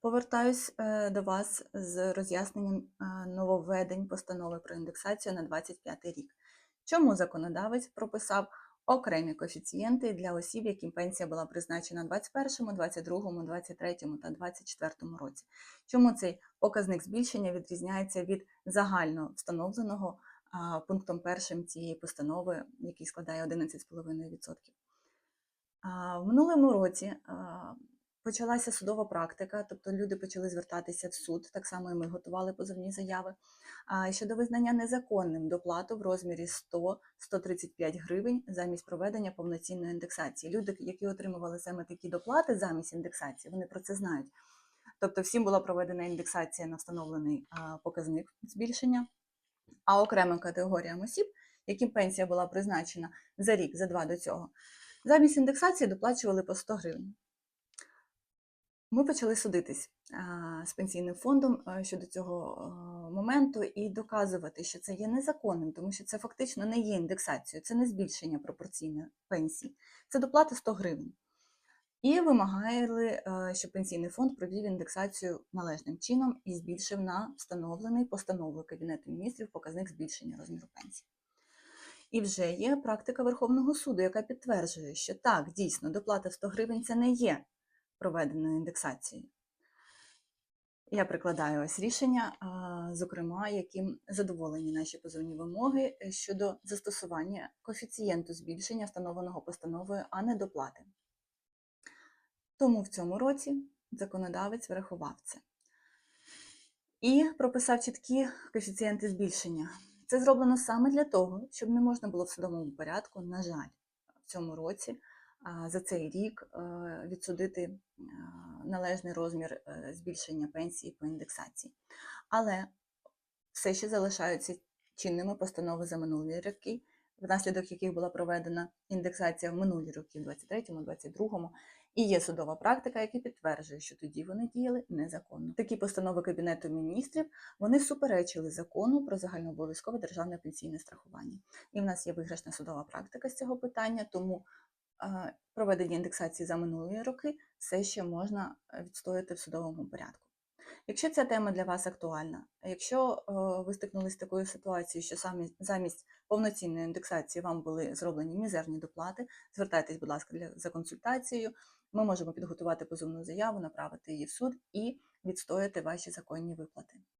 Повертаюсь е, до вас з роз'ясненням е, нововведень постанови про індексацію на 25 рік. Чому законодавець прописав окремі коефіцієнти для осіб, яким пенсія була призначена у 21, 22, 23 та 24 році? Чому цей показник збільшення відрізняється від загально встановленого пунктом першим цієї постанови, який складає 11,5%? А, В минулому році почалася судова практика, тобто люди почали звертатися в суд, так само і ми готували позовні заяви. Щодо визнання незаконним доплату в розмірі 100-135 гривень замість проведення повноцінної індексації. Люди, які отримували саме такі доплати замість індексації, вони про це знають. Тобто всім була проведена індексація на встановлений показник збільшення, а окремим категоріям осіб, яким пенсія була призначена за рік, за два до цього, замість індексації доплачували по 100 гривень. Ми почали судитись з пенсійним фондом щодо цього моменту і доказувати, що це є незаконним, тому що це фактично не є індексацією, це не збільшення пропорційної пенсії, це доплата 100 гривень. І вимагали, а, щоб пенсійний фонд провів індексацію належним чином і збільшив на встановлений постановою Кабінету міністрів показник збільшення розміру пенсії. І вже є практика Верховного суду, яка підтверджує, що так, дійсно, доплата 100 гривень це не є проведеною індексацією. Я прикладаю ось рішення, зокрема, яким задоволені наші позовні вимоги е, щодо застосування коефіцієнту збільшення, встановленого постановою, а не доплати. Тому в цьому році законодавець врахував це. І прописав чіткі коефіцієнти збільшення. Це зроблено саме для того, щоб не можна було в судовому порядку, на жаль, в цьому році за цей рік е, відсудити належний розмір е, збільшення пенсії по індексації. Але все ще залишаються чинними постанови за минулі роки, внаслідок яких була проведена індексація в минулі роки, в 23-му, 22-му, і є судова практика, яка підтверджує, що тоді вони діяли незаконно. Такі постанови Кабінету міністрів вони суперечили закону про загальнообов'язкове державне пенсійне страхування. І в нас є виграшна судова практика з цього питання, тому е, проведення індексації за минулі роки все ще можна е, відстояти в судовому порядку. Якщо ця тема для вас актуальна, якщо е, ви стикнулися з такою ситуацією, що самі замість повноцінної індексації вам були зроблені мізерні доплати, звертайтесь, будь ласка, для, за консультацією. Ми можемо підготувати позовну заяву, направити її в суд і відстояти ваші законні виплати.